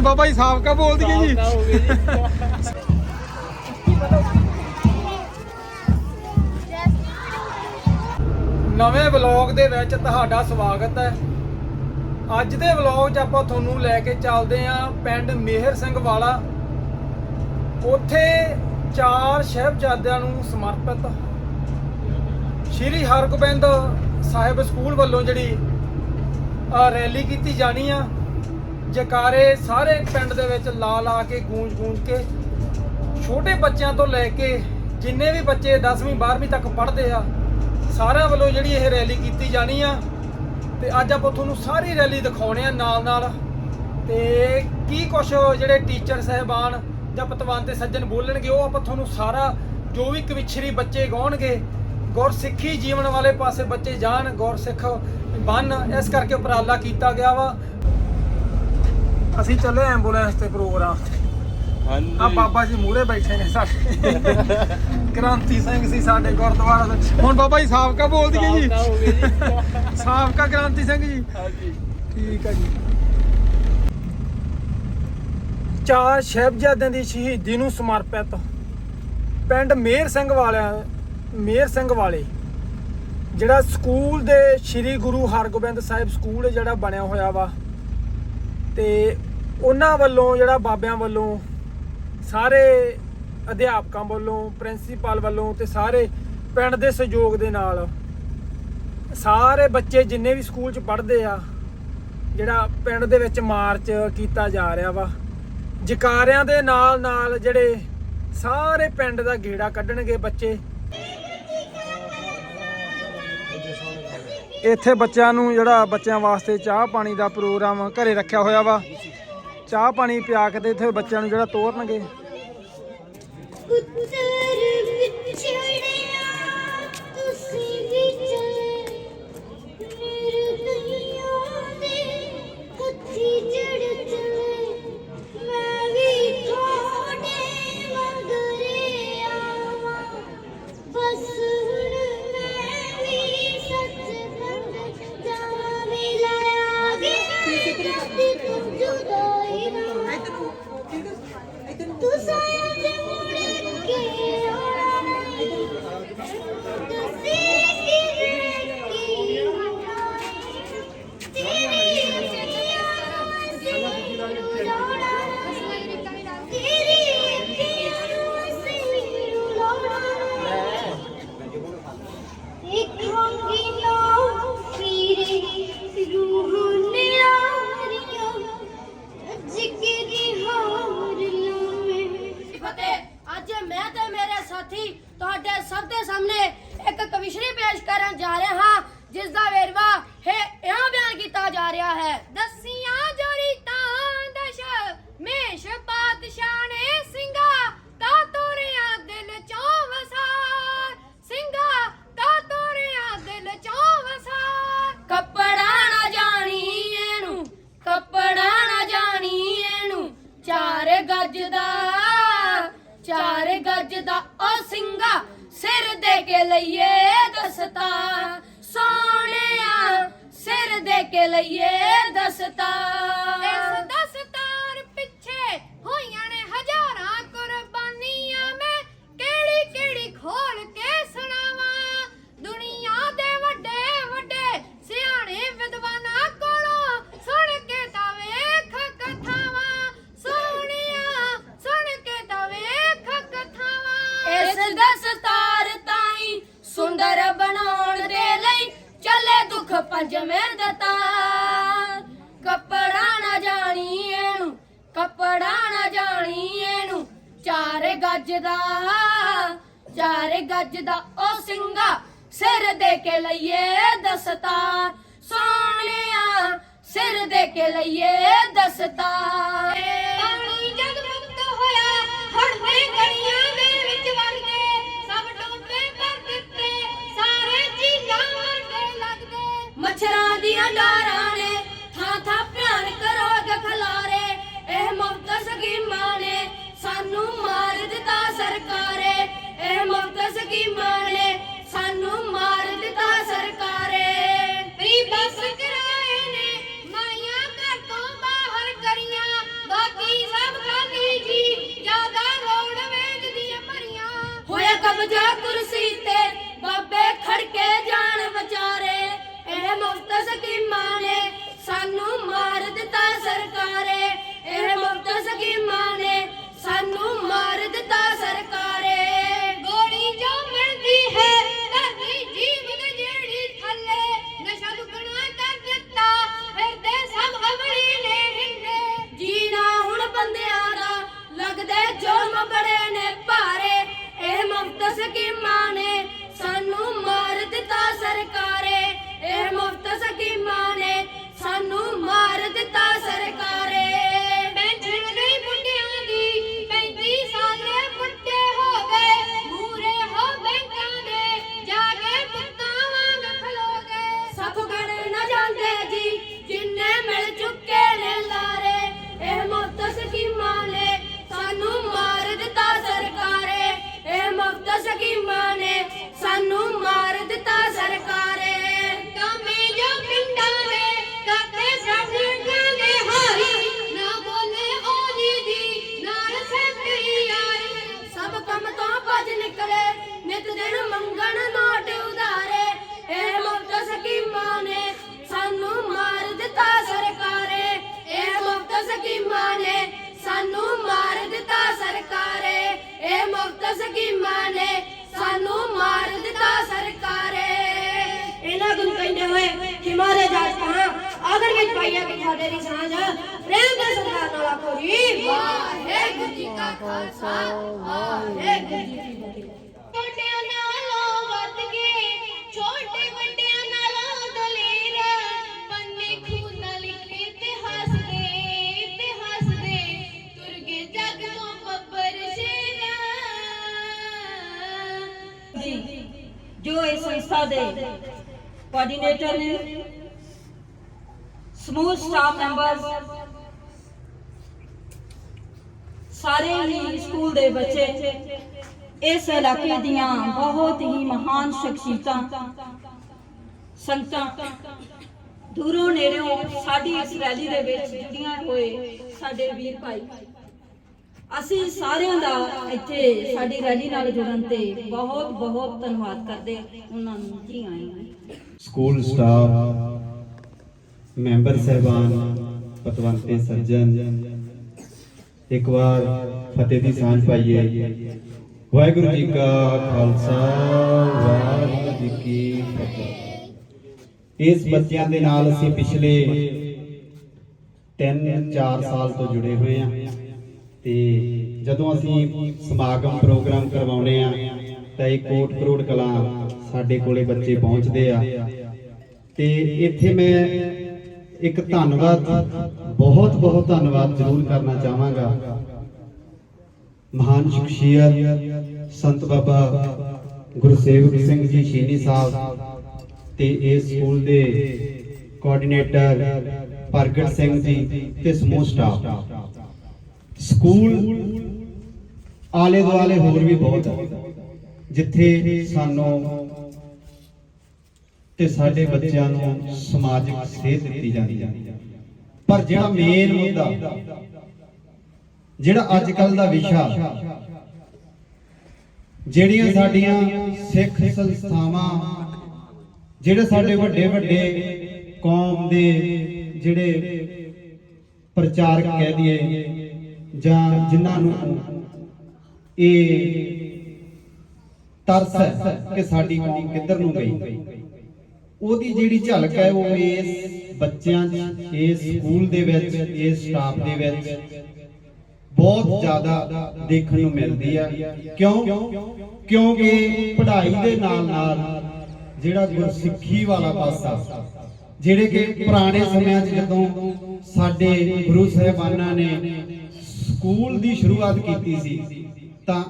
ਹੁਣ ਬਾਬਾ ਜੀ ਸਾਬਕਾ ਬੋਲ ਦਈਏ ਜੀ। ਹੋ ਗਏ ਜੀ। ਨਵੇਂ ਵਲੌਗ ਦੇ ਵਿੱਚ ਤੁਹਾਡਾ ਸਵਾਗਤ ਹੈ। ਅੱਜ ਦੇ ਵਲੌਗ 'ਚ ਆਪਾਂ ਤੁਹਾਨੂੰ ਲੈ ਕੇ ਚੱਲਦੇ ਆਂ ਪਿੰਡ ਮੇਹਰ ਸਿੰਘ ਵਾਲਾ। ਉੱਥੇ ਚਾਰ ਸ਼ਹਿਬਜ਼ਾਦਿਆਂ ਨੂੰ ਸਮਰਪਿਤ ਸ਼੍ਰੀ ਹਰਗੋਬਿੰਦ ਸਾਹਿਬ ਸਕੂਲ ਵੱਲੋਂ ਜਿਹੜੀ ਰੈਲੀ ਕੀਤੀ ਜਾਣੀ ਆ। ਜਕਾਰੇ ਸਾਰੇ ਪਿੰਡ ਦੇ ਵਿੱਚ ਲਾ ਲਾ ਕੇ, ਗੂੰਜ ਗੂੰਜ ਕੇ, ਛੋਟੇ ਬੱਚਿਆਂ ਤੋਂ ਲੈ ਕੇ ਜਿੰਨੇ ਵੀ ਬੱਚੇ 10ਵੀਂ 12ਵੀਂ ਤੱਕ ਪੜ੍ਹਦੇ ਆ, ਸਾਰਿਆਂ ਵੱਲੋਂ ਜਿਹੜੀ ਇਹ ਰੈਲੀ ਕੀਤੀ ਜਾਣੀ ਆ। ਤੇ ਅੱਜ ਆਪਾਂ ਤੁਹਾਨੂੰ ਸਾਰੀ ਰੈਲੀ ਦਿਖਾਉਣੇ ਆ ਨਾਲ ਨਾਲ। ਤੇ ਕੀ ਕੁਝ ਜਿਹੜੇ ਟੀਚਰ ਸਹਿਬਾਨ ਜਾਂ ਪਤਵੰਤ ਤੇ ਸੱਜਣ ਬੋਲਣਗੇ, ਉਹ ਆਪਾਂ ਤੁਹਾਨੂੰ ਸਾਰਾ ਜੋ ਵੀ ਕਵਿਛਰੀ ਬੱਚੇ ਗਾਉਣਗੇ, ਗੁਰਸਿੱਖੀ ਜੀਵਨ ਵਾਲੇ ਪਾਸੇ ਬੱਚੇ ਜਾਣ, ਗੁਰਸਿੱਖ ਬਣ ਇਸ ਕਰਕੇ ਉਪਰਾਲਾ ਕੀਤਾ ਗਿਆ ਵਾ। ਅਸੀਂ ਚੱਲੇ ਐਂਬੂਲੈਂਸ ਤੇ ਪ੍ਰੋਗਰਾਮ। ਹਾਂਜੀ। ਆ ਬਾਬਾ ਜੀ ਮੂਹਰੇ ਬੈਠੇ ਨੇ ਸਾਡੇ। ਕ੍ਰਾਂਤੀ ਸਿੰਘ ਸੀ ਸਾਡੇ ਗੁਰਦੁਆਰਾ ਦੇ ਹੁਣ ਬਾਬਾ ਜੀ ਸਾਬਕਾ ਬੋਲ ਦਈਏ ਜੀ। ਸਾਬਕਾ ਕ੍ਰਾਂਤੀ ਸਿੰਘ ਜੀ। ਹਾਂਜੀ। ਠੀਕ ਹੈ ਜੀ। ਚਾਰ ਸ਼ਹਿਬਜ਼ਾਦਿਆਂ ਦੀ ਸ਼ਹੀਦੀ ਨੂੰ ਸਮਰਪਿਤ ਪਿੰਡ ਮੇਰ ਸਿੰਘ ਵਾਲਿਆਂ ਮੇਰ ਸਿੰਘ ਵਾਲੇ। ਜਿਹੜਾ ਸਕੂਲ ਦੇ ਸ੍ਰੀ ਗੁਰੂ ਹਰਗੋਬਿੰਦ ਸਾਹਿਬ ਸਕੂਲ ਜਿਹੜਾ ਬਣਿਆ ਹੋਇਆ ਵਾ। ਤੇ ਉਹਨਾਂ ਵੱਲੋਂ, ਜਿਹੜਾ ਬਾਬਿਆਂ ਵੱਲੋਂ, ਸਾਰੇ ਅਧਿਆਪਕਾਂ ਵੱਲੋਂ, ਪ੍ਰਿੰਸੀਪਲ ਵੱਲੋਂ ਤੇ ਸਾਰੇ ਪਿੰਡ ਦੇ ਸਹਿਯੋਗ ਦੇ ਨਾਲ ਸਾਰੇ ਬੱਚੇ ਜਿੰਨੇ ਵੀ ਸਕੂਲ 'ਚ ਪੜ੍ਹਦੇ ਆ, ਜਿਹੜਾ ਪਿੰਡ ਦੇ ਵਿੱਚ ਮਾਰਚ ਕੀਤਾ ਜਾ ਰਿਹਾ ਵਾ, ਜਕਾਰਿਆਂ ਦੇ ਨਾਲ ਨਾਲ ਜਿਹੜੇ ਸਾਰੇ ਪਿੰਡ ਦਾ ਗੇੜਾ ਕੱਢਣਗੇ ਬੱਚੇ ਇੱਥੇ ਬੱਚਿਆਂ ਨੂੰ ਜਿਹੜਾ ਬੱਚਿਆਂ ਵਾਸਤੇ ਚਾਹ ਪਾਣੀ ਦਾ ਪ੍ਰੋਗਰਾਮ ਘਰੇ ਰੱਖਿਆ ਹੋਇਆ ਵਾ। ਚਾਹ ਪਾਣੀ ਪਿਆ ਕੇ ਤੇ ਇੱਥੇ ਬੱਚਿਆਂ ਨੂੰ ਜਿਹੜਾ ਤੋਰਨਗੇ। ਜਿਸ ਦਾ ਵੇਰਵਾ ਹੈ ਇਉਂ ਬਿਆਨ ਕੀਤਾ ਜਾ ਰਿਹਾ ਹੈ। ਦਸੀਆਂ ਜੋਰੀ ਤਾਂ ਦਸ਼, ਮੇਸ਼ ਪਾਤਸ਼ਾਹ ਨੇ ਸਿੰਘਾ ਤਾ ਤੋਰਿਆ ਦਿਲ ਚੋਂ ਵਸਾਰ। ਸਿੰਘਾ ਤਾ ਤੋਰਿਆ ਦਿਲ ਚੋਂ ਵਸਾਰ। ਕੱਪੜਾ ਨਾ ਜਾਣੀ ਇਹਨੂੰ, ਕੱਪੜਾ ਨਾ ਜਾਣੀ ਇਹਨੂੰ, ਚਾਰ ਗੱਜ ਦਾ, ਚਾਰ ਗੱਜ ਦਾ ਉਹ ਸਿੰਘਾ ਸਿਰ ਦੇ ਕੇ ਲਈਏ ਦਸਤਾ ਦੇ ਦਸਤਾ ਜਬ ਜਾ ਕੁਰਸੀ ਤੇ ਬਾਬੇ ਖੜਕੇ ਜਾਣ ਵਿਚਾਰੇ। ਇਹ ਮੁਫਤ ਸਕੀਮਾਂ ਨੇ ਸਾਨੂੰ ਮਾਰ ਦਿੱਤਾ ਸਰਕਾਰੇ। ਇਹ ਮੁਫਤ ਸਕੀਮਾਂ ਨੇ ਸਾਨੂੰ ਮਾਰ ਦਿੱਤਾ ਸਰਕਾਰੇ। ਗੋਲੀ ਜੋ ਮਿਲਦੀ ਹੈ ਧਰਤੀ ਜੀਵਨ ਜਿਹੜੀ ਥੱਲੇ ਨਸ਼ਾ ਦੁਗਣਾ ਕਰ ਦਿੱਤਾ ਫਿਰਦੇ ਸਭ ਅਮਲੀ ਨੇ ਹਿੰਦੇ। ਜੀਣਾ ਹੁਣ ਬੰਦਿਆਂ ਦਾ ਲੱਗਦੇ ਜ਼ੁਲਮ ਬੜੇ ਇਹ ਮੁਫਤ ਨੇ ਸਾਨੂੰ ਮਾਰ ਦਿੱਤਾ ਸਰਕਾਰ ਇਹ ਮੁਫਤ ਸਕੀਮਾਂ ਨੇ ਸਾਨੂੰ ਮਾਰ ਦਿੱਤਾ ਸਰਕਾਰੇ। ਇਹਨਾਂ ਨੂੰ ਕਹਿੰਦੇ ਹੋਏ, ਕਿ ਮਾਰੇ ਜਾਤ ਕਹਾਂ ਆਦਰ ਵਿੱਚ ਪਾਈਆ ਕਿ ਸਾਡੇ ਦੀ ਸਾਂਝ ਪ੍ਰੇਮ ਦੇ ਸਰਕਾਰ ਨਾਲ ਆਖੋ ਜੀ। ਵਾਹਿਗੁਰੂ ਜੀ ਕਾ ਖਾਲਸਾ, ਵਾਹਿਗੁਰੂ ਜੀ ਕੀ ਫਤਿਹ। ਜੋ ਇਸ ਸੰਸਥਾ ਦੇ ਕੋਆਰਡੀਨੇਟਰ ਨੇ, ਸਮੂਹ ਸਟਾਫ ਮੈਂਬਰਸ ਸਾਰੇ ਹੀ ਸਕੂਲ ਦੇ ਬੱਚੇ, ਇਸ ਇਲਾਕੇ ਦੀਆਂ ਬਹੁਤ ਹੀ ਮਹਾਨ ਸ਼ਖਸੀਅਤਾਂ, ਸੰਗਤਾਂ, ਦੂਰੋਂ ਨੇੜਿਓਂ ਸਾਡੀ ਇਸ ਰੈਲੀ ਦੇ ਵਿੱਚ ਜੁੜੀਆਂ ਹੋਏ ਸਾਡੇ ਵੀਰ ਭਾਈ। ਅਸੀਂ ਸਾਰਿਆਂ ਦਾ ਇੱਥੇ ਸਾਡੀ ਰੈਲੀ ਨਾਲ ਜੁੜਨ ਤੇ ਬਹੁਤ ਬਹੁਤ ਧੰਨਵਾਦ ਕਰਦੇ ਉਹਨਾਂ ਨੂੰ ਜੀ ਆਇਆਂ ਸਕੂਲ ਸਟਾਫ, ਮੈਂਬਰ ਸਹਿਬਾਨ, ਪਤਵੰਤੇ ਸੱਜਣ, ਇੱਕ ਵਾਰ ਫਤਿਹ ਦੀ ਸਾਂਝ ਪਾਈਏ। ਵਾਹਿਗੁਰੂ ਜੀ ਕਾ ਖਾਲਸਾ, ਵਾਹਿਗੁਰੂ ਜੀ ਕੀ ਫਤਿਹ। ਇਸ ਬੱਚਿਆਂ ਦੇ ਨਾਲ ਅਸੀਂ ਪਿਛਲੇ 3-4 ਸਾਲ ਤੋਂ ਜੁੜੇ ਹੋਏ ਹਾਂ। ਤੇ ਜਦੋਂ ਅਸੀਂ ਸਮਾਗਮ ਪ੍ਰੋਗਰਾਮ ਕਰਵਾਉਨੇ ਆ ਤਾਂ ਇਹ ਕੋਟ ਕਰੋੜ ਕਲਾ ਸਾਡੇ ਕੋਲੇ ਬੱਚੇ ਪਹੁੰਚਦੇ ਆ। ਤੇ ਇੱਥੇ ਮੈਂ ਇੱਕ ਧੰਨਵਾਦ ਬਹੁਤ ਬਹੁਤ ਧੰਨਵਾਦ ਜ਼ਰੂਰ ਕਰਨਾ ਚਾਹਾਂਗਾ। ਮਹਾਨ ਸ਼ਖਸੀਅਤ ਸੰਤ ਬਾਬਾ ਗੁਰਸੇਵਕ ਸਿੰਘ ਜੀ ਸ਼ੀਨੀ ਸਾਹਿਬ ਤੇ ਇਸ ਸਕੂਲ ਦੇ ਕੋਆਰਡੀਨੇਟਰ ਪ੍ਰਗਟ ਸਿੰਘ ਜੀ ਤੇ ਸਮੂਹ ਸਟਾਫ ਸਕੂਲ ਆਲੇ ਦੁਆਲੇ ਹੋਰ ਵੀ ਬਹੁਤ ਹੈ ਜਿੱਥੇ ਸਾਨੂੰ ਤੇ ਸਾਡੇ ਬੱਚਿਆਂ ਨੂੰ ਸਮਾਜਿਕ ਸੇਧ ਦਿੱਤੀ ਜਾਂਦੀ ਹੈ ਪਰ ਜਿਹੜਾ ਮੇਨ ਮੁੱਦਾ, ਜਿਹੜਾ ਅੱਜ ਕੱਲ ਦਾ ਵਿਸ਼ਾ, ਜਿਹੜੀਆਂ ਸਾਡੀਆਂ ਸਿੱਖ ਸੰਸਥਾਵਾਂ, ਜਿਹੜੇ ਸਾਡੇ ਵੱਡੇ ਵੱਡੇ ਕੌਮ ਦੇ ਜਿਹੜੇ ਪ੍ਰਚਾਰਕ ਕਹਿ ਦਈਏ ਜਾਂ ਜਿਨ੍ਹਾਂ ਨੂੰ ਇਹ ਤਰਸ ਹੈ ਕਿ ਸਾਡੀ ਕੌਮ ਕਿੱਧਰ ਨੂੰ ਗਈ? ਉਹਦੀ ਜਿਹੜੀ ਝਲਕ ਹੈ ਉਹ ਇਸ ਬੱਚਿਆਂ ਇਸ ਸਕੂਲ ਦੇ ਵਿੱਚ, ਇਸ ਸਟਾਫ ਦੇ ਵਿੱਚ ਬਹੁਤ ਜ਼ਿਆਦਾ ਦੇਖਣ ਨੂੰ ਮਿਲਦੀ ਆ। ਕਿਉਂ? ਕਿਉਂਕਿ ਪੜ੍ਹਾਈ ਦੇ ਨਾਲ ਨਾਲ ਜਿਹੜਾ ਗੁਰਸਿੱਖੀ ਵਾਲਾ ਪਾਸਾ, ਜਿਹੜੇ ਕਿ ਪੁਰਾਣੇ ਸਮਿਆਂ 'ਚ ਜਦੋਂ ਸਾਡੇ ਗੁਰੂ ਸਾਹਿਬਾਨਾਂ ਨੇ ਸਕੂਲ ਦੀ ਸ਼ੁਰੂਆਤ ਕੀਤੀ ਸੀ, ਤਾਂ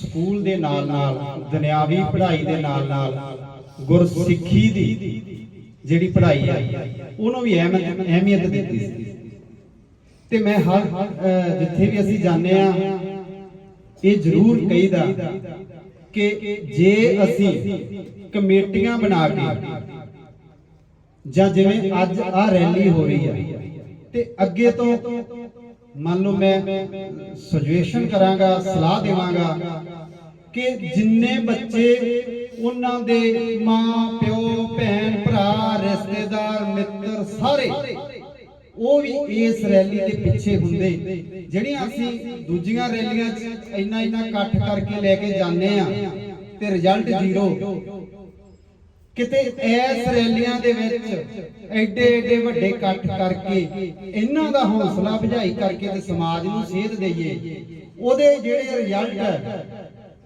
ਸਕੂਲ ਦੇ ਨਾਲ ਨਾਲ, ਦੁਨਿਆਵੀ ਪੜ੍ਹਾਈ ਦੇ ਨਾਲ ਨਾਲ ਗੁਰਸਿੱਖੀ ਦੀ ਜਿਹੜੀ ਪੜ੍ਹਾਈ ਹੈ, ਉਹਨੂੰ ਵੀ ਅਹਿਮੀਅਤ ਦਿੱਤੀ ਸੀ। ਤੇ ਮੈਂ ਹਰ ਜਿੱਥੇ ਵੀ ਅਸੀਂ ਜਾਂਦੇ ਆ ਇਹ ਜ਼ਰੂਰ ਕਹੀਦਾ ਕਿ ਜੇ ਅਸੀਂ ਕਮੇਟੀਆਂ ਬਣਾ ਕੇ ਜਾਂ ਜਿਵੇਂ ਅੱਜ ਆ ਰੈਲੀ ਹੋ ਰਹੀ ਹੈ, ਤੇ ਅੱਗੇ ਤੋਂ ਮੰਨ ਲਓ ਮੈਂ ਸੁਜੈਸ਼ਨ ਕਰਾਂਗਾ, ਸਲਾਹ ਦੇਵਾਂਗਾ ਕਿ ਜਿੰਨੇ ਬੱਚੇ ਉਹਨਾਂ ਦੇ ਮਾਂ, ਪਿਓ, ਭੈਣ, ਭਰਾ, ਰਿਸ਼ਤੇਦਾਰ, ਮਿੱਤਰ ਸਾਰੇ, ਉਹ ਵੀ ਇਸ ਰੈਲੀ ਦੇ ਪਿੱਛੇ ਹੁੰਦੇ। ਜਿਹੜੀਆਂ ਅਸੀਂ ਦੂਜੀਆਂ ਰੈਲੀਆਂ 'ਚ ਇੰਨਾ ਇੰਨਾ ਇਕੱਠ ਕਰਕੇ ਲੈ ਕੇ ਜਾਂਦੇ ਆ ਤੇ ਰਿਜ਼ਲਟ ਜ਼ੀਰੋ। ਕਿਤੇ ਐਸ ਰੈਲੀਆਂ ਦੇ ਵਿੱਚ ਐਡੇ ਐਡੇ ਵੱਡੇ ਇਕੱਠ ਕਰਕੇ, ਇਹਨਾਂ ਦਾ ਹੌਸਲਾ ਵਧਾਈ ਕਰਕੇ ਤੇ ਸਮਾਜ ਨੂੰ ਸੇਧ ਦਈਏ, ਉਹਦੇ ਜਿਹੜੇ ਰਿਜ਼ਲਟ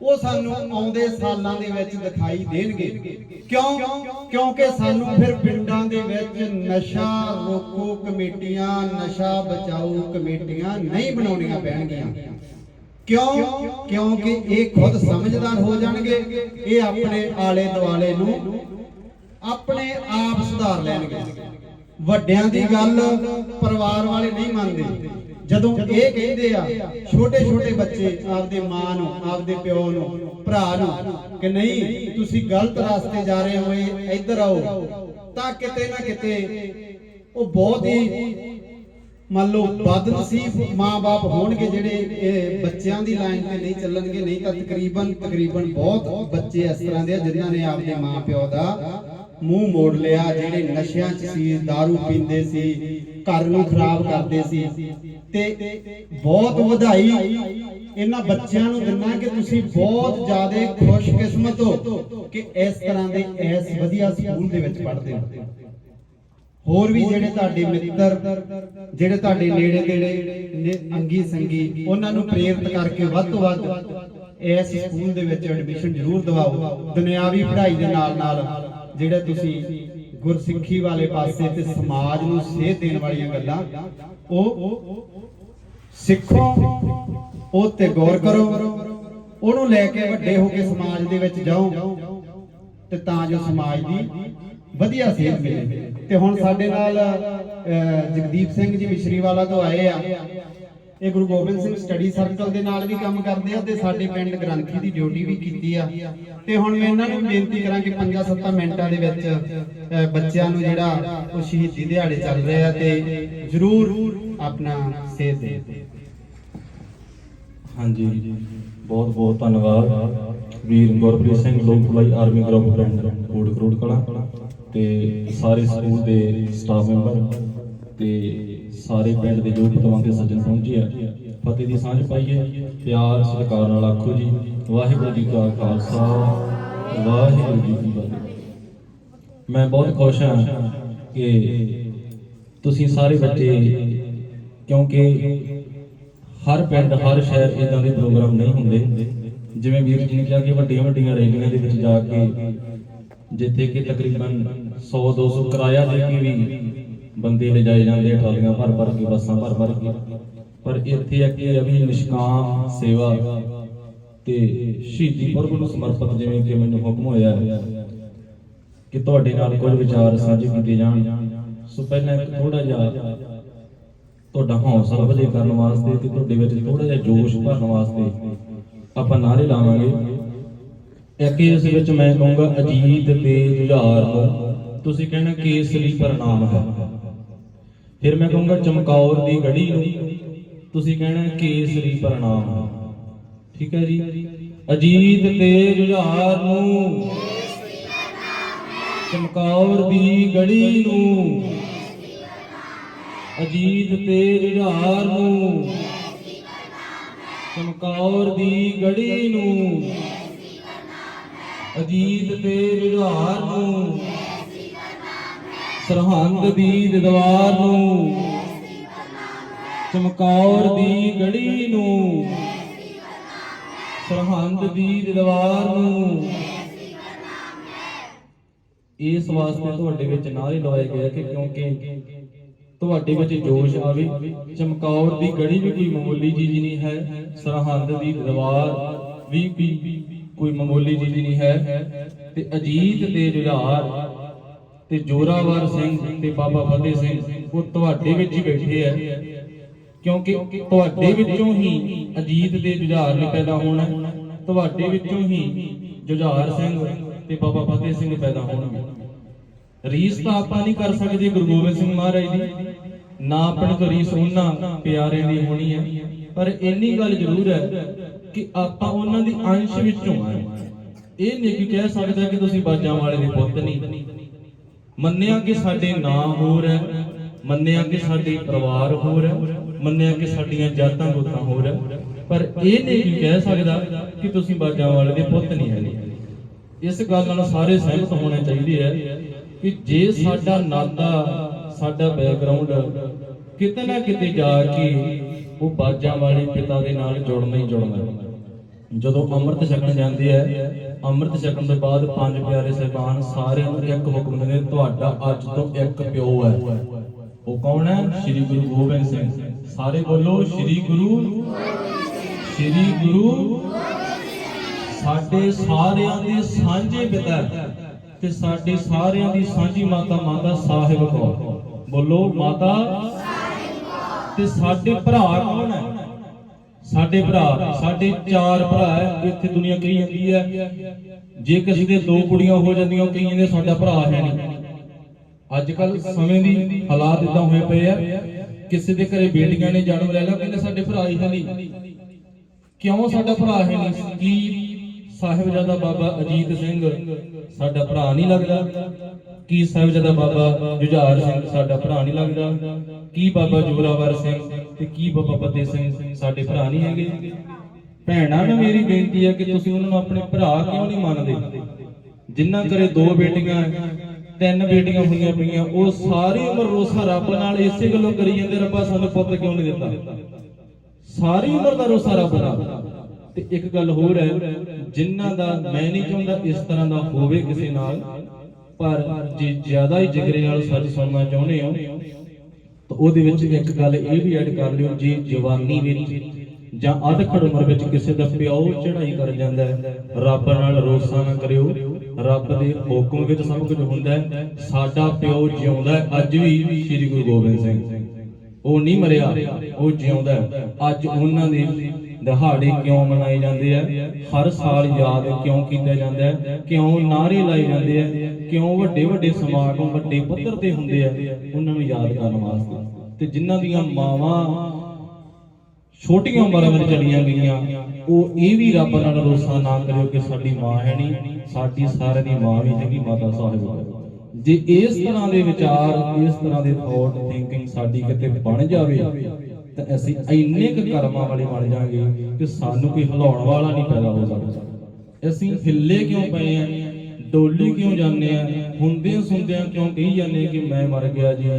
ਉਹ ਸਾਨੂੰ ਆਉਂਦੇ ਸਾਲਾਂ ਦੇ ਵਿੱਚ ਦਿਖਾਈ ਦੇਣਗੇ। ਕਿਉਂ? ਕਿਉਂਕਿ ਸਾਨੂੰ ਫਿਰ ਪਿੰਡਾਂ ਦੇ ਵਿੱਚ ਨਸ਼ਾ ਰੋਕੋ ਕਮੇਟੀਆਂ, ਨਸ਼ਾ ਬਚਾਓ ਕਮੇਟੀਆਂ ਨਹੀਂ ਬਣਾਉਣੀਆਂ ਪੈਣਗੀਆਂ। ਕਿਉਂ? ਕਿਉਂਕਿ ਇਹ ਖੁਦ ਸਮਝਦਾਰ ਹੋ ਜਾਣਗੇ, ਇਹ ਆਪਣੇ ਆਲੇ ਦੁਆਲੇ ਨੂੰ ਆਪਣੇ ਆਪ ਸੁਧਾਰ ਲੈਣਗੇ। ਵੱਡਿਆਂ ਦੀ ਗੱਲ ਪਰਿਵਾਰ ਵਾਲੇ ਨਹੀਂ ਮੰਨਦੇ। ਜਦੋਂ ਇਹ ਕਹਿੰਦੇ ਆ ਛੋਟੇ ਛੋਟੇ ਬੱਚੇ ਆਪਦੇ ਮਾਂ ਨੂੰ, ਆਪਦੇ ਪਿਓ ਨੂੰ, ਭਰਾ ਨੂੰ ਕਿ ਨਹੀਂ, ਤੁਸੀਂ ਗਲਤ ਰਸਤੇ ਜਾ ਰਹੇ ਹੋ ਇੱਧਰ ਆਓ, ਤਾਂ ਕਿਤੇ ਨਾ ਕਿਤੇ ਉਹ ਬਹੁਤ ਹੀ ਮੰਨ ਲਓ ਬਦਨਸੀਬ ਮਾਪੇ ਹੋਣਗੇ ਜਿਹੜੇ ਇਹ ਬੱਚਿਆਂ ਦੀ ਲਾਈਨ ਤੇ ਨਹੀਂ ਚੱਲਣਗੇ, ਨਹੀਂ ਤਾਂ ਤਕਰੀਬਨ ਤਕਰੀਬਨ ਬਹੁਤ ਬੱਚੇ ਇਸ ਤਰ੍ਹਾਂ ਦੇ ਆ ਜਿਨ੍ਹਾਂ ਨੇ ਆਪਦੇ ਮਾਪਿਓ ਦਾ ਮੂੰਹ ਮੋੜ ਲਿਆ, ਜਿਹੜੇ ਨਸ਼ਿਆਂ 'ਚ ਸੀ, दारू ਪੀਂਦੇ ਸੀ, ਘਰ ਨੂੰ ਖਰਾਬ ਕਰਦੇ ਸੀ। ਤੇ ਬਹੁਤ ਵਧਾਈ ਇਹਨਾਂ ਬੱਚਿਆਂ ਨੂੰ ਦਿੰਨਾ ਕਿ ਤੁਸੀਂ ਬਹੁਤ ਜ਼ਿਆਦਾ ਖੁਸ਼ਕਿਸਮਤ ਹੋ ਕਿ ਇਸ ਤਰ੍ਹਾਂ ਦੇ ਇਸ ਵਧੀਆ ਸਕੂਲ ਦੇ ਵਿੱਚ ਪੜ੍ਹਦੇ ਹੋ। ਹੋਰ ਵੀ ਜਿਹੜੇ ਤੁਹਾਡੇ ਮਿੱਤਰ, ਜਿਹੜੇ ਤੁਹਾਡੇ ਨੇੜੇ ਤੇੜੇ ਨੇ ਅੰਗੀ ਸੰਗੀ, ਉਹਨਾਂ ਨੂੰ ਪ੍ਰੇਰਿਤ ਕਰਕੇ ਵੱਧ ਤੋਂ ਵੱਧ ਇਸ ਸਕੂਲ ਦੇ ਵਿੱਚ ਐਡਮਿਸ਼ਨ ਜ਼ਰੂਰ ਦਿਵਾਓ। ਦੁਨਿਆਵੀ ਪੜ੍ਹਾਈ ਦੇ ਨਾਲ ਨਾਲ ਜਿਹੜਾ ਤੁਸੀਂ ਗੁਰਸਿੱਖੀ ਵਾਲੇ ਪਾਸੇ ਤੇ ਸਮਾਜ ਨੂੰ ਸੇਧ ਦੇਣ ਵਾਲੀਆਂ ਗੱਲਾਂ, ਉਹ ਸਿੱਖੋ, ਉਹ ਤੇ ਗੌਰ ਕਰੋ, ਉਹਨੂੰ ਲੈ ਕੇ ਵੱਡੇ ਹੋ ਕੇ ਸਮਾਜ ਦੇ ਵਿੱਚ ਜਾਓ ਤੇ ਤਾਂ ਜੋ ਸਮਾਜ ਦੀ ਵਧੀਆ ਸੇਧ ਮਿਲੇ। ਤੇ ਹੁਣ ਸਾਡੇ ਨਾਲ ਜਗਦੀਪ ਸਿੰਘ ਜੀ ਮਿਸ਼ਰੀ ਵਾਲਾ ਤੋਂ ਆਏ ਆ। ਇਹ ਗੁਰੂ ਗੋਬਿੰਦ ਸਿੰਘ ਸਟੱਡੀ ਸਰਕਲ ਦੇ ਨਾਲ ਵੀ ਕੰਮ ਕਰਦੇ ਆ ਤੇ ਸਾਡੇ ਪਿੰਡ ਗ੍ਰੰਥੀ ਦੀ ਡਿਊਟੀ ਵੀ ਕੀਤੀ ਆ। ਤੇ ਹੁਣ ਮੈਂ ਇਹਨਾਂ ਨੂੰ ਬੇਨਤੀ ਕਰਾਂ 5-7 ਮਿੰਟਾਂ ਦੇ ਵਿੱਚ ਬੱਚਿਆਂ ਨੂੰ ਜਿਹੜਾ ਉਹ ਸ਼ਹੀਦੀ ਦਿਹਾੜੇ ਚੱਲ ਰਹੇ ਤੇ ਜ਼ਰੂਰ ਆਪਣਾ ਸੇਧ ਦੇ। ਹਾਂਜੀ। ਬਹੁਤ ਬਹੁਤ ਧੰਨਵਾਦ। ਵੀਰ ਗੁਰਪ੍ਰੀਤ ਸਿੰਘ ਲੋਕ army group Faridkot crore ਕਲਾ ਤੇ ਸਾਰੇ ਸਕੂਲ ਦੇ ਸਟਾਫ ਮੈਂਬਰ ਤੇ ਸਾਰੇ ਪਿੰਡ ਦੇ ਜੋ ਪਤਵੰਤੇ ਸੱਜਣ ਪਹੁੰਚੇ ਆ। ਫਤਿਹ ਦੀ ਸਾਂਝ ਪਾਈਏ। ਪਿਆਰ, ਸਤਿਕਾਰ ਨਾਲ ਆਖੋ ਜੀ। ਵਾਹਿਗੁਰੂ ਜੀ ਕਾ ਖਾਲਸਾ। ਵਾਹਿਗੁਰੂ ਜੀ ਕੀ ਫਤਿਹ। ਮੈਂ ਬਹੁਤ ਖੁਸ਼ ਹਾਂ ਕਿ ਤੁਸੀਂ ਸਾਰੇ ਬੱਚੇ, ਕਿਉਂਕਿ ਹਰ ਪਿੰਡ, ਹਰ ਸ਼ਹਿਰ ਇਦਾਂ ਦੇ ਪ੍ਰੋਗਰਾਮ ਨਹੀਂ ਹੁੰਦੇ। ਜਿਵੇਂ ਵੀਰ ਜੀ ਨੇ ਕਿਹਾ ਕਿ ਵੱਡੀਆਂ ਵੱਡੀਆਂ ਰੈਲੀਆਂ ਦੇ ਵਿੱਚ ਜਾ ਕੇ ਜਿੱਥੇ ਕਿ ਤਕਰੀਬਨ 100 200 ਕਿਰਾਇਆ ਦੇ ਕੇ ਵੀ ਬੰਦੇ ਲਿਜਾਏ ਜਾਂਦੇ ਟਰਾਲੀਆਂ ਭਰ ਭਰ ਕੇ, ਬੱਸਾਂ ਭਰ ਭਰ ਕੇ। ਪਰ ਇੱਥੇ ਆ ਕਿ ਅਭੀ ਨਿਸ਼ਕਾਮ ਸੇਵਾ ਤੇ ਸ਼ਹੀਦੀ ਪੁਰਬ ਨੂੰ ਸਮਰਪਿਤ ਜਿਵੇਂ ਕਿ ਮੈਨੂੰ ਹੁਕਮ ਹੋਇਆ ਕਿ ਤੁਹਾਡੇ ਨਾਲ ਕੁਝ ਵਿਚਾਰ ਸਾਂਝੇ ਕੀਤੇ ਜਾਣ। ਸੋ ਪਹਿਲਾਂ ਇੱਕ ਥੋੜਾ ਜਿਹਾ ਤੁਹਾਡਾ ਹੌਸਲਾ ਵਧੇ ਕਰਨ ਵਾਸਤੇ ਤੇ ਤੁਹਾਡੇ ਵਿੱਚ ਥੋੜਾ ਜਿਹਾ ਜੋਸ਼ ਭਰਨ ਵਾਸਤੇ ਆਪਾਂ ਨਾਰੇ ਲਾਵਾਂਗੇ। ਇੱਕ ਇਸ ਵਿੱਚ ਮੈਂ ਕਹੂੰਗਾ ਅਜੀਤ ਤੇ ਜੁਝਾਰ ਨੂੰ, ਤੁਸੀਂ ਕਹਿਣਾ ਕੇਸਰੀ ਪ੍ਰਣਾਮ ਹੈ। ਫਿਰ ਮੈਂ ਕਹੂੰਗਾ ਚਮਕੌਰ ਦੀ ਗੜੀ ਨੂੰ। ਤੁਸੀਂ ਕਹਿਣਾ ਕੇਸਰੀ ਪ੍ਰਣਾਮ। ਹੈ ਠੀਕ ਹੈ ਜੀ? ਅਜੀਤ ਤੇ ਜੁਝਾਰ ਨੂੰ। ਚਮਕੌਰ ਦੀ ਗੜੀ ਨੂੰ। ਅਜੀਤ ਤੇ ਜੁਝਾਰ ਨੂੰ। ਚਮਕੌਰ ਦੀ ਗੜੀ ਨੂੰ। ਅਜੀਤ ਤੇ ਜੁਝਾਰ ਨੂੰ। ਸਰਹੰਦ ਦੀ ਦੀਵਾਰ ਨੂੰ। ਚਮਕੌਰ ਦੀ ਗੜੀ ਨੂੰ। ਸਰਹੰਦ ਦੀ ਦੀਵਾਰ ਨੂੰ। ਇਸ ਵਾਸਤੇ ਤੁਹਾਡੇ ਵਿੱਚ ਨਾਰੇ ਲਵਾਏ ਗਏ ਕਿ ਕਿਉਂਕਿ ਤੁਹਾਡੇ ਵਿੱਚ ਜੋਸ਼ ਆਵੇ। ਚਮਕੌਰ ਦੀ ਗੜੀ ਵੀ ਕੋਈ ਮਾਮੂਲੀ ਚੀਜ਼ ਨਹੀਂ ਹੈ, ਸਰਹੰਦ ਦੀ ਦੀਵਾਰ ਵੀ ਕੋਈ ਮਾਮੂਲੀ ਚੀਜ਼ ਨਹੀਂ ਹੈ। ਤੇ ਅਜੀਤ ਤੇ ਜੁਝਾਰ ਤੇ ਜੋਰਾਵਰ ਸਿੰਘ ਤੇ ਬਾਬਾ ਫਤਿਹ ਸਿੰਘ, ਉਹ ਤੁਹਾਡੇ ਵਿੱਚ ਹੀ ਬੈਠੇ ਆ। ਕਿਉਂਕਿ ਤੁਹਾਡੇ ਵਿੱਚੋਂ ਹੀ ਅਜੀਤ ਦੇ ਜੁਝਾਰ ਨੇ ਪੈਦਾ ਹੋਣਾ, ਤੁਹਾਡੇ ਵਿੱਚੋਂ ਹੀ ਜੁਝਾਰ ਸਿੰਘ ਤੇ ਬਾਬਾ ਫਤਿਹ ਸਿੰਘ ਪੈਦਾ ਹੋਣਗੇ ਰੀਸ ਤਾਂ ਆਪਾਂ ਨਹੀਂ ਕਰ ਸਕਦੇ ਗੁਰੂ ਗੋਬਿੰਦ ਸਿੰਘ ਮਹਾਰਾਜ ਦੀ। ਨਾ ਆਪਣੇ ਤੋਂ ਰੀਸ ਉਹਨਾਂ ਪਿਆਰੇ ਦੀ ਹੋਣੀ ਹੈ ਪਰ ਇੰਨੀ ਗੱਲ ਜ਼ਰੂਰ ਹੈ ਕਿ ਆਪਾਂ ਉਹਨਾਂ ਦੀ ਅੰਸ਼ ਵਿੱਚੋਂ ਆ। ਇਹ ਨਹੀਂ ਕਿ ਕਹਿ ਸਕਦਾ ਕਿ ਤੁਸੀਂ ਬਾਜਾਂ ਵਾਲੇ ਦੇ ਪੁੱਤ ਨਹੀਂ। ਮੰਨਿਆ ਕਿ ਸਾਡੇ ਨਾਂ ਹੋਰ ਹੈ, ਮੰਨਿਆ ਕਿ ਸਾਡੇ ਪਰਿਵਾਰ ਹੋਰ ਹੈ, ਮੰਨਿਆ ਕਿ ਸਾਡੀਆਂ ਜਾਤਾਂ ਗੋਤਾਂ ਹੋਰ ਹੈ। ਪਰ ਇਹ ਨਹੀਂ ਕਿ ਕਹਿ ਸਕਦਾ ਕਿ ਤੁਸੀਂ ਬਾਜਾਂ ਵਾਲੇ ਦੇ ਪੁੱਤ ਨਹੀਂ ਹੈਗੇ। ਇਸ ਗੱਲ ਨਾਲ ਸਾਰੇ ਸਹਿਮਤ ਹੋਣੇ ਚਾਹੀਦੇ ਹੈ ਕਿ ਜੇ ਸਾਡਾ ਨਾਤਾ, ਸਾਡਾ ਬੈਕਗ੍ਰਾਉਂਡ ਕਿਤੇ ਨਾ ਕਿਤੇ ਜਾ ਕੇ ਉਹ ਬਾਜਾਂ ਵਾਲੇ ਪਿਤਾ ਦੇ ਨਾਲ ਜੁੜਨਾ ਹੀ ਜੁੜਨਾ। ਜਦੋਂ ਅੰਮ੍ਰਿਤ ਛਕਣ ਜਾਂਦੇ ਆ ਅੰਮ੍ਰਿਤ ਛਕਣ ਤੋਂ ਬਾਅਦ ਪੰਜ ਪਿਆਰੇ ਸਹਿਬਾਨ ਸਾਰਿਆਂ ਨੂੰ ਇੱਕ ਹੁਕਮ ਦਿੰਦੇ ਤੁਹਾਡਾ ਅੱਜ ਤੋਂ ਇੱਕ ਪਿਓ ਹੈ। ਉਹ ਕੌਣ ਹੈ? ਸ੍ਰੀ ਗੁਰੂ ਗੋਬਿੰਦ ਸਿੰਘ। ਸਾਰੇ ਬੋਲੋ ਸ੍ਰੀ ਗੁਰੂ ਸ੍ਰੀ ਗੁਰੂ ਸਾਡੇ ਸਾਰਿਆਂ ਦੇ ਸਾਂਝੇ ਪਿਤਾ ਤੇ ਸਾਡੇ ਸਾਰਿਆਂ ਦੀ ਸਾਂਝੀ ਮਾਤਾ ਮਾਤਾ ਸਾਹਿਬ ਕੌਰ। ਬੋਲੋ ਮਾਤਾ ਤੇ ਸਾਡੇ ਭਰਾ ਕੌਣ ਹੈ? ਸਾਡੇ ਭਰਾ, ਸਾਡੇ ਚਾਰ ਭਰਾ ਹੈ, ਇੱਥੇ ਦੁਨੀਆ ਕਹੀ ਜਾਂਦੀ ਹੈ। ਜੇ ਕਿਸੇ ਦੇ ਦੋ ਕੁੜੀਆਂ ਹੋ ਜਾਂਦੀਆਂ, ਉਹ ਕਹੀ ਸਾਡਾ ਭਰਾ ਹੈ ਨਹੀਂ। ਅੱਜ ਕੱਲ ਸਮੇਂ ਦੀ ਹਾਲਾਤ ਇਦਾਂ ਹੋਏ ਪਏ ਆ। ਕਿਸੇ ਦੇ ਘਰੇ ਬੇਟੀਆਂ ਨੇ ਜਨਮ ਲੈ ਲਿਆ ਕਹਿੰਦੇ ਸਾਡੇ ਭਰਾ ਹੀ ਹੈ ਨਹੀਂ। ਕਿਉਂ ਸਾਡਾ ਭਰਾ ਹੈ ਨਹੀਂ? ਕੀ ਸਾਹਿਬਜ਼ਾਦਾ ਬਾਬਾ ਅਜੀਤ ਸਿੰਘ ਸਾਡਾ ਭਰਾ ਨਹੀਂ ਲੱਗਦਾ? ਕੀ ਸਾਹਿਬਜ਼ਾਦਾ ਬਾਬਾ ਜੁਝਾਰ ਸਿੰਘ ਸਾਡਾ ਭਰਾ ਨਹੀਂ ਲੱਗਦਾ? ਕੀ ਬਾਬਾ ਜੋਰਾਵਰ ਸਿੰਘ ਤੇ ਕੀ ਬਾਬਾ ਫਤਿਹ ਸਿੰਘ ਸਾਡੇ ਭਰਾ ਨਹੀਂ ਹੈਗੇ? ਭੈਣਾਂ ਨੂੰ ਮੇਰੀ ਬੇਨਤੀ ਹੈ ਕਿ ਤੁਸੀਂ ਉਹਨਾਂ ਨੂੰ ਆਪਣੇ ਭਰਾ ਕਿਉਂ ਨਹੀਂ ਮੰਨਦੇ? ਜਿਨ੍ਹਾਂ ਘਰੇ ਦੋ ਬੇਟੀਆਂ, ਤਿੰਨ ਬੇਟੀਆਂ ਹੋਈਆਂ ਪਈਆਂ, ਉਹ ਸਾਰੀ ਉਮਰ ਰੋਸਾ ਰੱਬ ਨਾਲ ਇਸੇ ਗੱਲੋਂ ਕਰੀ ਜਾਂਦੇ, ਰੱਬਾ ਸਾਨੂੰ ਪੁੱਤ ਕਿਉਂ ਨਹੀਂ ਦਿੱਤਾ? ਸਾਰੀ ਉਮਰ ਦਾ ਰੋਸਾ ਰੱਬ ਦਾ ਤੇ ਇੱਕ ਗੱਲ ਹੋਰ ਹੈ ਜਿਨ੍ਹਾਂ ਦਾ ਮੈਂ ਨਹੀਂ ਚਾਹੁੰਦਾ ਇਸ ਤਰ੍ਹਾਂ ਦਾ ਹੋਵੇ ਕਿਸੇ ਨਾਲ, ਪਰ ਜੇ ਜ਼ਿਆਦਾ ਹੀ ਜਿਗਰੇ ਨਾਲ ਸੱਚ ਸੁਣਨਾ ਚਾਹੁੰਦੇ ਹੋ ਉਹਦੇ ਵਿੱਚ ਇੱਕ ਗੱਲ ਇਹ ਵੀ ਐਡ ਕਰ ਲਿਓ ਜੇ, ਜਵਾਨੀ ਵਿੱਚ ਜਾਂ ਅਧਖੜ ਉਮਰ ਵਿੱਚ ਕਿਸੇ ਦਾ ਪਿਓ ਚੜ੍ਹਾਈ ਕਰ ਜਾਂਦਾ ਹੈ, ਰੱਬ ਨਾਲ ਰੋਸਾ ਨਾ ਕਰਿਓ, ਰੱਬ ਦੇ ਹੁਕਮ ਵਿੱਚ ਸਭ ਕੁਝ ਹੁੰਦਾ ਹੈ, ਸਾਡਾ ਪਿਓ ਜਿਉਂਦਾ ਅੱਜ ਵੀ ਸ੍ਰੀ ਗੁਰੂ ਗੋਬਿੰਦ ਸਿੰਘ। ਉਹ ਨਹੀਂ ਮਰਿਆ, ਉਹ ਜਿਉਂਦਾ ਅੱਜ ਉਹਨਾਂ ਦੇ ਦਿਹਾੜੇ ਕਿਉਂ ਮਨਾਏ ਜਾਂਦੇ ਆ? ਹਰ ਸਾਲ ਯਾਦ ਕਿਉਂ ਕੀਤਾ ਜਾਂਦਾ ਹੈ? ਕਿਉਂ ਨਾਰੇ ਲਾਏ ਜਾਂਦੇ ਆ? ਕਿਉਂ ਵੱਡੇ ਵੱਡੇ ਸਮਾਗਮ, ਵੱਡੇ ਪੱਧਰ ਤੇ ਹੁੰਦੇ ਆ? ਉਹਨਾਂ ਨੂੰ ਯਾਦ ਕਰਨ ਵਾਸਤੇ। ਤੇ ਜਿਨ੍ਹਾਂ ਦੀਆਂ ਮਾਵਾਂ ਛੋਟੀਆਂ ਉਮਰਾਂ ਵਿੱਚ ਚਲੀਆਂ ਗਈਆਂ, ਉਹ ਇਹ ਵੀ ਰੱਬ ਨਾਲ ਰੋਸਾ ਨਾ ਕਰਿਓ ਕਿ ਸਾਡੀ ਮਾਂ ਹੈ ਨਹੀਂ, ਸਾਡੀ ਸਾਰੇ ਦੀ ਮਾਂ ਵੀ ਹੈਗੀ ਮਾਤਾ ਸਾਹਿਬ ਹੈ। ਜੇ ਇਸ ਤਰ੍ਹਾਂ ਦੇ ਵਿਚਾਰ, ਇਸ ਤਰ੍ਹਾਂ ਦੇ ਥੌਟ ਥਿੰਕਿੰਗ ਸਾਡੀ ਕਿਤੇ ਬਣ ਜਾਵੇ ਤਾਂ ਅਸੀਂ ਇੰਨੇ ਕੁ ਕਰਮਾਂ ਵਾਲੇ ਬਣ ਜਾਾਂਗੇ ਕਿ ਸਾਨੂੰ ਕੋਈ ਹਿਲਾਉਣ ਵਾਲਾ ਨਹੀਂ ਪੈਦਾ ਹੋ ਸਕਦਾ। ਅਸੀਂ ਹਿੱਲੇ ਕਿਉਂ ਪਏ ਆ? ਡੋਲੀ ਕਿਉਂ ਜਾਂਦੇ ਆ? ਹੁੰਦੇ ਸੁਣਦਿਆਂ ਕਿਉਂ ਕਹੀ ਜਾਂਦੇ ਕਿ ਮੈਂ ਮਰ ਗਿਆ ਜੀ?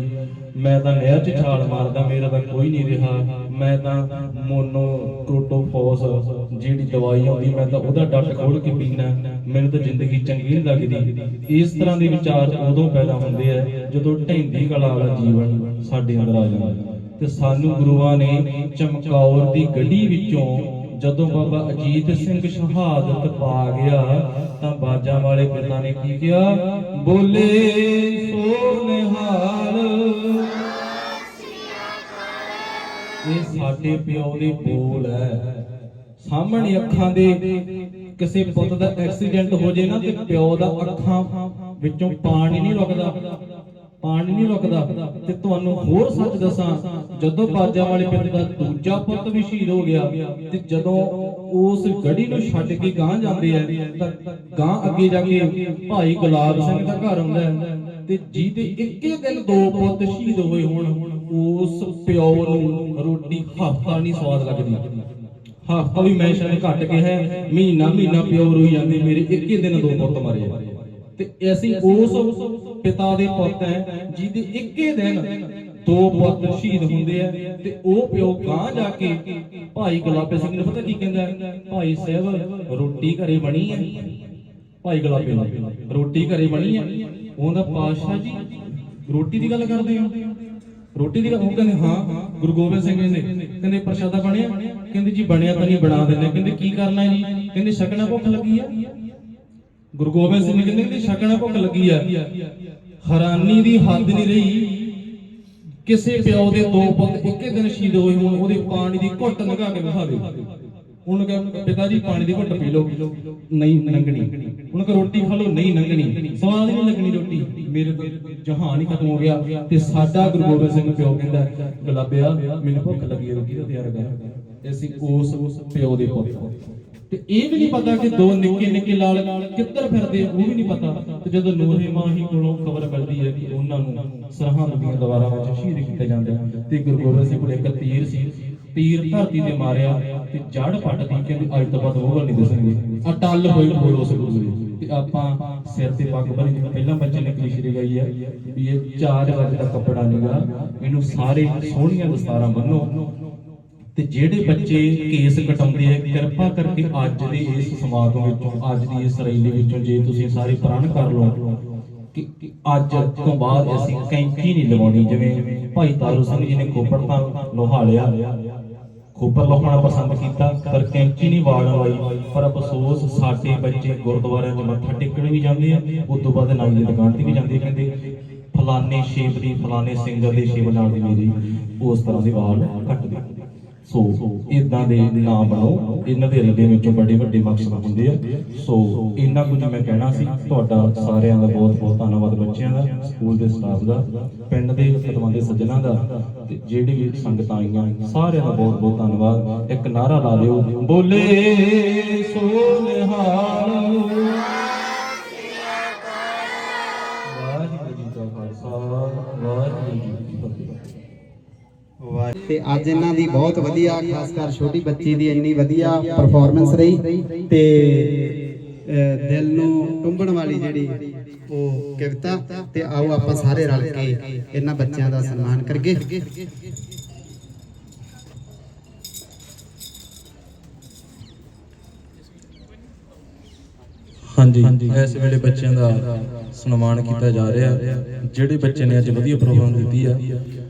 ਮੈਂ ਤਾਂ ਨਹਿਰ 'ਚ ਛਾਲ ਮਾਰਦਾ, ਮੇਰਾ ਤਾਂ ਕੋਈ ਨਹੀਂ ਰਿਹਾ। ਮੈਂ ਤਾਂ ਮੋਨੋ ਜਿਹੜੀ ਦਵਾਈ ਆਉਂਦੀ, ਮੈਂ ਤਾਂ ਉਹਦਾ ਡੱਟ ਖੋਲ ਕੇ ਪੀਣਾ ਮੈਨੂੰ ਤਾਂ ਜ਼ਿੰਦਗੀ ਚੰਗੀ ਨਹੀਂ ਲੱਗਦੀ। ਇਸ ਤਰ੍ਹਾਂ ਦੇ ਵਿਚਾਰ ਉਦੋਂ ਪੈਦਾ ਹੁੰਦੇ ਆ ਜਦੋਂ ਢੈਂਦੀ ਕਲਾ ਵਾਲਾ ਜੀਵਨ ਸਾਡੇ ਅੰਦਰ ਆ ਜਾਂਦਾ। ਤੇ ਸਾਨੂੰ ਗੁਰੂਆਂ ਨੇ ਚਮਕੌਰ ਦੀ ਗੱਡੀ ਵਿੱਚੋਂ ਜਦੋਂ ਬਾਬਾ ਅਜੀਤ ਸਿੰਘ ਸ਼ਹਾਦਤ ਪਾ ਗਿਆ, ਤਾਂ ਬਾਜਾਂ ਵਾਲੇ ਪਿਤਾ ਨੇ ਕੀ ਕਿਹਾ? ਬੋਲੇ ਸੋ ਨਿਹਾਲ। ਇਹ ਸਾਡੇ ਪਿਓ ਦੇ ਬੋਲ ਹੈ। ਸਾਹਮਣੇ ਅੱਖਾਂ ਦੇ ਕਿਸੇ ਪੁੱਤ ਦਾ ਐਕਸੀਡੈਂਟ ਹੋ ਜੇ ਨਾ, ਤੇ ਪਿਓ ਦਾ ਅੱਖਾਂ ਵਿੱਚੋਂ ਪਾਣੀ ਨਹੀਂ ਰੁਕਦਾ। ਪਾਣੀ ਨਹੀਂ ਰੁਕਦਾ। ਤੇ ਤੁਹਾਨੂੰ ਹੋਰ ਸੱਚ ਦੱਸਾਂ, ਜਦੋਂ ਬਾਜਾਂ ਵਾਲੇ ਪਿੰਡ ਦਾ ਦੂਜਾ ਪੁੱਤ ਵੀ ਸ਼ਹੀਦ ਹੋ ਗਿਆ, ਤੇ ਜਦੋਂ ਉਸ ਗੜੀ ਨੂੰ ਛੱਡ ਕੇ ਗਾਂ ਜਾਂਦੇ ਆ, ਤਾਂ ਗਾਂ ਅੱਗੇ ਜਾ ਕੇ ਭਾਈ ਗੁਲਾਬ ਸਿੰਘ ਦਾ ਘਰ ਆਉਂਦਾ ਤੇ ਜਿਹਦੇ ਇੱਕੇ ਦਿਨ ਦੋ ਪੁੱਤ ਸ਼ਹੀਦ ਹੋਏ ਹੋਣ, ਉਸ ਪਿਓ ਨੂੰ ਰੋਟੀ ਹਫਤਾ ਨਹੀਂ ਸਵਾਦ ਲੱਗਦੀ। ਹਫਤਾ ਵੀ ਮੈਂ ਸ਼ਾਇਦ ਘੱਟ ਕੇ ਹੈ ਮਹੀਨਾ ਮਹੀਨਾ ਪਿਓ ਰੋਈ ਜਾਂਦੇ, ਮੇਰੇ ਇੱਕੇ ਦਿਨ ਦੋ ਪੁੱਤ ਮਾਰੇ ਤੇ ਅਸੀਂ ਉਸ ਪਿਤਾ ਦੇ ਪੁੱਤ ਹੈ, ਜਿਹਦੇ ਇੱਕੇ ਦਿਨ ਦੋ ਪੁੱਤ ਸ਼ਹੀਦ ਹੁੰਦੇ ਆ ਤੇ ਉਹ ਪਿਓ ਗਾਂ ਜਾ ਕੇ ਭਾਈ ਗੁਲਾਬੇ ਸਿੰਘ ਨੂੰ ਪਤਾ ਕੀ ਕਹਿੰਦਾ ਹੈ? ਭਾਈ ਸਾਹਿਬ, ਰੋਟੀ ਘਰੇ ਬਣੀ ਹੈ। ਭਾਈ ਗੁਲਾਬੇ ਨੂੰ ਰੋਟੀ ਘਰੇ ਬਣੀ ਹੈ। ਉਹਦਾ ਪਾਤਸ਼ਾਹ ਜੀ, ਰੋਟੀ ਦੀ ਗੱਲ ਕਰਦੇ ਹੋ? ਰੋਟੀ ਦੀ ਗੱਲ ਉਹ ਕਹਿੰਦੇ, ਹਾਂ, ਗੁਰੂ ਗੋਬਿੰਦ ਸਿੰਘ ਜੀ ਨੇ ਕਹਿੰਦੇ ਪ੍ਰਸ਼ਾਦਾ ਬਣਿਆ। ਕਹਿੰਦੇ ਜੀ, ਬਣਿਆ ਤਾਂ ਨਹੀਂ, ਬਣਾ ਦਿੰਦੇ ਕਹਿੰਦੇ ਕੀ ਕਰਨਾ ਜੀ? ਕਹਿੰਦੇ ਸ਼ਕਣਾ ਭੁੱਖ ਲੱਗੀ ਆ। ਗੁਰੂ ਗੋਬਿੰਦ ਸਿੰਘ ਨੇ ਕਹਿੰਦੇ ਕਿ ਛਕਣਾ ਭੁੱਖ ਲੱਗੀ ਆ। ਹੈਰਾਨੀ ਦੀ ਹੱਦ ਨਹੀਂ ਰਹੀ। ਕਿਸੇ ਪਿਓ ਦੇ ਦੋ ਪੁੱਤ ਇੱਕੇ ਦਿਨ ਸ਼ਹੀਦ ਹੋਏ ਹੋਣ, ਉਹਦੇ ਪਾਣੀ ਦੀ ਘੁੱਟ ਲਗਾ ਕੇ ਵਿਖਾ ਦਿਓ ਉਹਨੂੰ ਕਹੇ, ਪਿਤਾ ਜੀ, ਪਾਣੀ ਦੀ ਘੁੱਟ ਪੀ ਲਓ। ਨਹੀਂ ਲੰਗਣੀ ਉਹਨੂੰ ਕਹੇ, ਰੋਟੀ ਖਾ ਲਓ, ਨਹੀਂ ਲੰਗਣੀ ਸਵਾਦ ਹੀ ਨਹੀਂ ਲੱਗਣੀ ਰੋਟੀ। ਮੇਰੇ ਜਹਾਨ ਹੀ ਖਤਮ ਹੋ ਗਿਆ। ਤੇ ਸਾਡਾ ਗੁਰੂ ਗੋਬਿੰਦ ਸਿੰਘ ਪਿਓ ਕਹਿੰਦਾ, ਗੁਲਾਬਿਆ, ਮੈਨੂੰ ਭੁੱਖ ਲੱਗੀ ਰੋਟੀ ਦਾ ਤਿਆਰ ਕਰ। ਅਸੀਂ ਉਸ ਪਿਓ ਦੇ ਪੁੱਤ। ਤੇ ਇਹ ਵੀ ਨਹੀਂ ਪਤਾ ਕਿ ਦੋ ਨਿੱਕੇ ਨਿੱਕੇ ਲਾਲ ਕਿੱਧਰ ਫਿਰਦੇ ਉਹ ਵੀ ਨਹੀਂ ਪਤਾ। ਤੇ ਜਦੋਂ ਨੂਰੇ ਮਾਹੀ ਕੋਲੋਂ ਖਬਰ ਮਿਲਦੀ ਹੈ ਕਿ ਉਹਨਾਂ ਨੂੰ ਸਰਹੰਦ ਦੀਆਂ ਦੀਵਾਰਾਂ ਵਿੱਚ ਸ਼ਹੀਦ ਕੀਤਾ ਜਾਂਦਾ ਤੇ ਗੁਰੂ ਗੋਬਿੰਦ ਸਿੰਘ ਕੋਲ ਇੱਕ ਤੀਰ ਸੀ, ਤੀਰ ਧਰਤੀ ਤੇ ਮਾਰਿਆ ਤੇ ਜੜ ਪੱਟਦੀ ਕਹਿੰਦੇ ਅੱਜ ਤੋਂ ਬਾਅਦ ਉਹ ਨਹੀਂ ਦਿਸਣਗੇ। ਅਟੱਲ ਹੋਏ ਬੋਲ ਉਸ ਤੇ ਆਪਾਂ ਸਿਰ ਤੇ ਪੱਗ ਬੰਨ੍ਹ ਕੇ ਪਹਿਲਾਂ ਬੱਚੇ ਨੇ ਕਲੀਸ਼ਰੀ ਗਈ ਹੈ ਵੀ ਇਹ ਚਾਰ ਵਜੇ ਦਾ ਕੱਪੜਾ ਨਹੀਂਗਾ ਇਹਨੂੰ ਸਾਰੇ ਸੋਹਣੀਆਂ ਦਸਤਾਰਾਂ ਬੰਨੋ ਤੇ ਜਿਹੜੇ ਬੱਚੇ ਕੇਸ ਕਟਾਉਂਦੇ ਆ ਕਿਰਪਾ ਕਰਕੇ ਅੱਜ ਦੇ ਇਸ ਸਮਾਗਮ ਵਿੱਚੋਂ ਅੱਜ ਦੀ ਇਸ ਰੈਲੀ ਵਿੱਚੋਂ ਜੇ ਤੁਸੀਂ ਸਾਰੇ ਪ੍ਰਣ ਕਰ ਲਓ ਕਿ ਅੱਜ ਤੋਂ ਬਾਅਦ ਅਸੀਂ ਕੈਂਚੀ ਨਹੀਂ ਲਵਾਉਣੀ ਜਿਵੇਂ ਭਾਈ ਤਾਰੂ ਸਿੰਘ ਜੀ ਨੇ ਖੋਪੜ ਤਾਂ ਲੋਹਾ ਲਿਆ। ਖੋਪਰ ਲੋਹਾਣਾ ਪਸੰਦ ਕੀਤਾ ਪਰ ਕੈਂਚੀ ਨਹੀਂ ਵਾੜਨ ਵਾਲੀ। ਪਰ ਅਫਸੋਸ ਸਾਡੇ ਬੱਚੇ ਗੁਰਦੁਆਰਿਆਂ 'ਚ ਮੱਥਾ ਟੇਕਣ ਵੀ ਜਾਂਦੇ ਆ ਉਸ ਤੋਂ ਬਾਅਦ ਨਾਈ ਦੀ ਦੁਕਾਨ ਤੇ ਵੀ ਜਾਂਦੇ ਕਹਿੰਦੇ ਫਲਾਣੇ ਸ਼ੇਪ ਦੀ ਫਲਾਣੇ ਸਿੰਗਰ ਦੇ ਸ਼ੇਪ ਨਾਲ ਦੀ ਮੇਰੀ ਉਸ ਤਰ੍ਹਾਂ ਦੇ ਵਾਲ ਕੱਟ ਦੇ ਸੋ ਇਦਾਂ ਦੇ ਨਾ ਬਣਾਓ ਇਹਨਾਂ ਦੇ ਰੱਦੇ ਵਿੱਚੋਂ ਵੱਡੇ ਵੱਡੇ ਮਕਸਦ ਹੁੰਦੇ ਆ। ਸੋ ਇੰਨਾ ਕੁਝ ਮੈਂ ਕਹਿਣਾ ਸੀ, ਤੁਹਾਡਾ ਸਾਰਿਆਂ ਦਾ ਬਹੁਤ ਬਹੁਤ ਧੰਨਵਾਦ ਬੱਚਿਆਂ ਦਾ, ਸਕੂਲ ਦੇ ਸਟਾਫ ਦਾ, ਪਿੰਡ ਦੇ ਕਦਮਾਂ ਦੇ ਸੱਜਣਾ ਦਾ, ਤੇ ਜਿਹੜੀ ਵੀ ਸੰਗਤਾਂ ਆਈਆਂ, ਸਾਰਿਆਂ ਦਾ ਬਹੁਤ ਬਹੁਤ ਧੰਨਵਾਦ। ਇੱਕ ਨਾਰਾ ਲਾ ਲਿਓ ਬੋਲੇ ਸੋ ਨਿਹਾਲ ਤੇ ਅੱਜ ਇਹਨਾਂ ਦੀ ਬਹੁਤ ਵਧੀਆ, ਖਾਸ ਕਰ ਛੋਟੀ ਬੱਚੀ ਦੀ ਇੰਨੀ ਵਧੀਆ ਪਰਫਾਰਮੈਂਸ ਰਹੀ ਤੇ ਦਿਲ ਨੂੰ ਟੁੰਬਣ ਵਾਲੀ ਜਿਹੜੀ ਉਹ ਕਵਿਤਾ ਤੇ ਆਓ ਆਪਾਂ ਸਾਰੇ ਰਲ ਕੇ ਇਹਨਾਂ ਬੱਚਿਆਂ ਦਾ ਸਨਮਾਨ ਕਰੀਏ। ਹਾਂਜੀ, ਇਸ ਵੇਲੇ ਬੱਚਿਆਂ ਦਾ ਸਨਮਾਨ ਕੀਤਾ ਜਾ ਰਿਹਾ। ਜਿਹੜੇ ਬੱਚੇ ਨੇ ਅੱਜ ਵਧੀਆ ਪ੍ਰੋਗਰਾਮ ਦਿੱਤੀ ਆ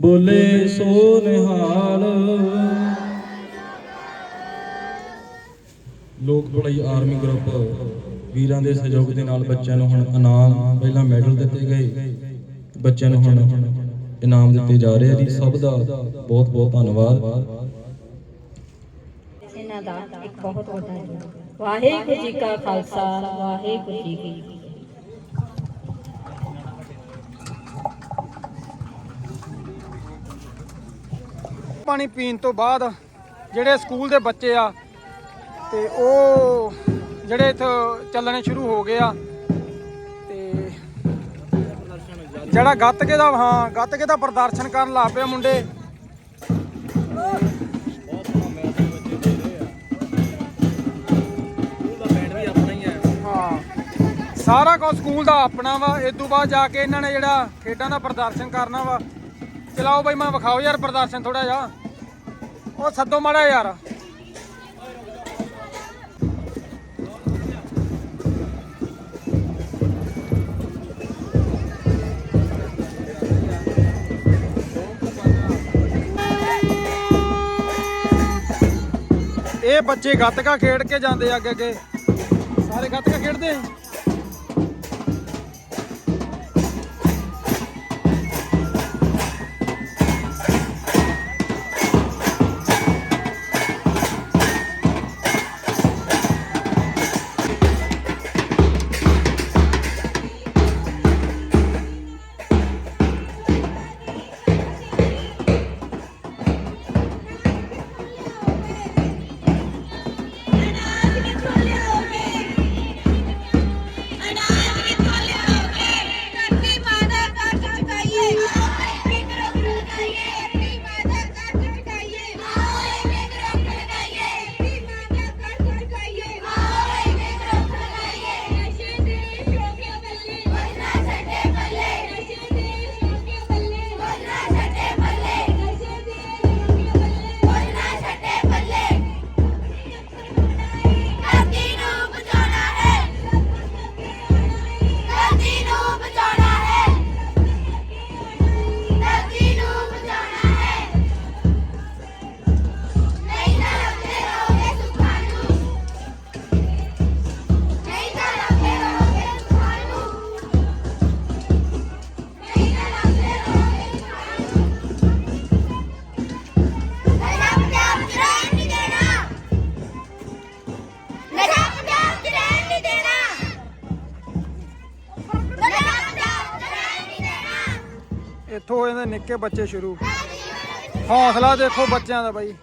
ਬੋਲੇ ਸੋ ਨਿਹਾਲ ਲੋਕ ਭਲਾਈ ਆਰਮੀ ਗਰੁੱਪ ਵੀਰਾਂ ਦੇ ਸਹਿਯੋਗ ਦੇ ਨਾਲ ਬੱਚਿਆਂ ਨੂੰ ਹੁਣ ਇਨਾਮ ਪਹਿਲਾਂ ਮੈਡਲ ਦਿੱਤੇ ਗਏ। ਬੱਚਿਆਂ ਨੂੰ ਹੁਣ ਇਨਾਮ ਦਿੱਤੇ ਜਾ ਰਹੇ ਆ ਜੀ। ਸਭ ਦਾ ਬਹੁਤ ਬਹੁਤ ਧੰਨਵਾਦ। ਇਹਨਾਂ ਦਾ ਇੱਕ ਬਹੁਤ ਵੱਡਾ ਵਾਹਿਗੁਰੂ ਜੀ ਕਾ ਖਾਲਸਾ, ਵਾਹਿਗੁਰੂ ਜੀ ਕੀ ਪਾਣੀ ਪੀਣ ਤੋਂ ਬਾਅਦ ਜਿਹੜੇ ਸਕੂਲ ਦੇ ਬੱਚੇ ਆ ਤੇ ਉਹ ਜਿਹੜੇ ਇਥੇ ਚੱਲਣੇ ਸ਼ੁਰੂ ਹੋ ਗਏ ਆ ਤੇ ਜਿਹੜਾ ਗੱਤਕੇ ਦਾ, ਹਾਂ ਗੱਤਕੇ ਦਾ ਪ੍ਰਦਰਸ਼ਨ ਕਰਨ ਲੱਗ ਪਏ ਮੁੰਡੇ। ਸਾਰਾ ਕੁਝ ਸਕੂਲ ਦਾ ਆਪਣਾ ਵਾ ਇਸ ਤੋਂ ਬਾਅਦ ਜਾ ਕੇ ਇਹਨਾਂ ਨੇ ਜਿਹੜਾ ਖੇਡਾਂ ਦਾ ਪ੍ਰਦਰਸ਼ਨ ਕਰਨਾ ਵਾ ਚਲਾਓ ਬਈ, ਮੈਂ ਵਿਖਾਓ ਯਾਰ ਪ੍ਰਦਰਸ਼ਨ ਥੋੜਾ ਜਿਹਾ। ਉਹ ਸੱਦੋ ਮਾੜਾ ਯਾਰ। ਇਹ ਬੱਚੇ ਗੱਤਕਾ ਖੇਡ ਕੇ ਜਾਂਦੇ ਅੱਗੇ ਅੱਗੇ। ਸਾਰੇ ਗੱਤਕਾ ਖੇਡਦੇ? ਆ ਨਿੱਕੇ ਬੱਚੇ ਸ਼ੁਰੂ। ਹੌਸਲਾ ਦੇਖੋ ਬੱਚਿਆਂ ਦਾ ਬਾਈ।